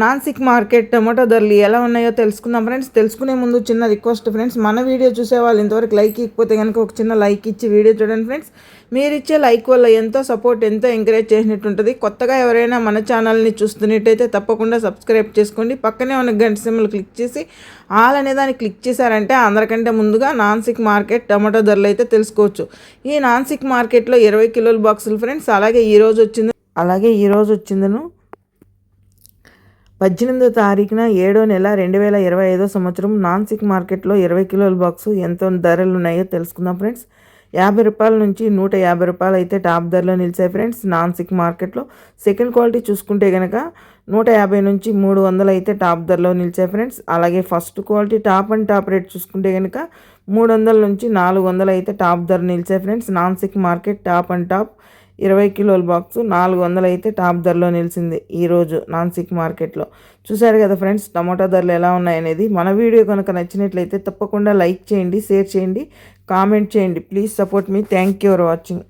Nashik market tomato ధరలు ఎలా ఉన్నాయో తెలుసుకుందాం ఫ్రెండ్స్. తెలుసుకునే ముందు చిన్న రిక్వెస్ట్ ఫ్రెండ్స్. మన వీడియో చూసే వాళ్ళు ఇంతవరకు లైక్ ఇకపోతే కనుక ఒక చిన్న లైక్ ఇచ్చి వీడియో చూడండి ఫ్రెండ్స్. మీరు ఇచ్చే లైక్ వల్ల ఎంతో సపోర్ట్ ఎంతో ఎంకరేజ్ చేసినట్టు ఉంటుంది కొత్తగా ఎవరైనా మన ఛానల్ని చూస్తున్నట్టయితే తప్పకుండా సబ్స్క్రైబ్ చేసుకోండి. పక్కనే ఉన్న గంట సిమ్లు క్లిక్ చేసి ఆల్ అనే దాన్ని క్లిక్ చేశారంటే అందరికంటే ముందుగా నాన్సిక్ మార్కెట్ టమాటో ధరలు అయితే తెలుసుకోవచ్చు. ఈ నాన్సిక్ మార్కెట్లో ఇరవై కిలోల బాక్సులు ఫ్రెండ్స్. అలాగే ఈ రోజు వచ్చింది అలాగే ఈ రోజు వచ్చిందను పద్దెనిమిదో తారీఖున ఏడో నెల రెండు వేల ఇరవై ఐదో సంవత్సరం నాన్సిక్ మార్కెట్లో ఇరవై కిలోల బాక్సు ఎంత ధరలు ఉన్నాయో తెలుసుకుందాం ఫ్రెండ్స్. యాభై రూపాయల నుంచి నూట యాభై రూపాయలు అయితే టాప్ ధరలో నిలిచాయి ఫ్రెండ్స్ నాన్సిక్ మార్కెట్లో. సెకండ్ క్వాలిటీ చూసుకుంటే కనుక నూట యాభై నుంచి మూడు వందలు అయితే టాప్ ధరలో నిలిచాయి ఫ్రెండ్స్. అలాగే first quality top and top rate చూసుకుంటే కనుక మూడు వందల నుంచి నాలుగు వందలు అయితే టాప్ ధర నిలిచాయి friends. Nashik market top and top ఇరవై కిలోల బాక్సు నాలుగు వందలు అయితే టాప్ ధరలో నిలిచింది ఈరోజు నాన్సిక్ మార్కెట్లో. చూసారు కదా ఫ్రెండ్స్ టమాటా ధరలు ఎలా ఉన్నాయనేది మన వీడియో కనుక నచ్చినట్లయితే తప్పకుండా లైక్ చేయండి షేర్ చేయండి కామెంట్ చేయండి. Please support me. Thank you for watching.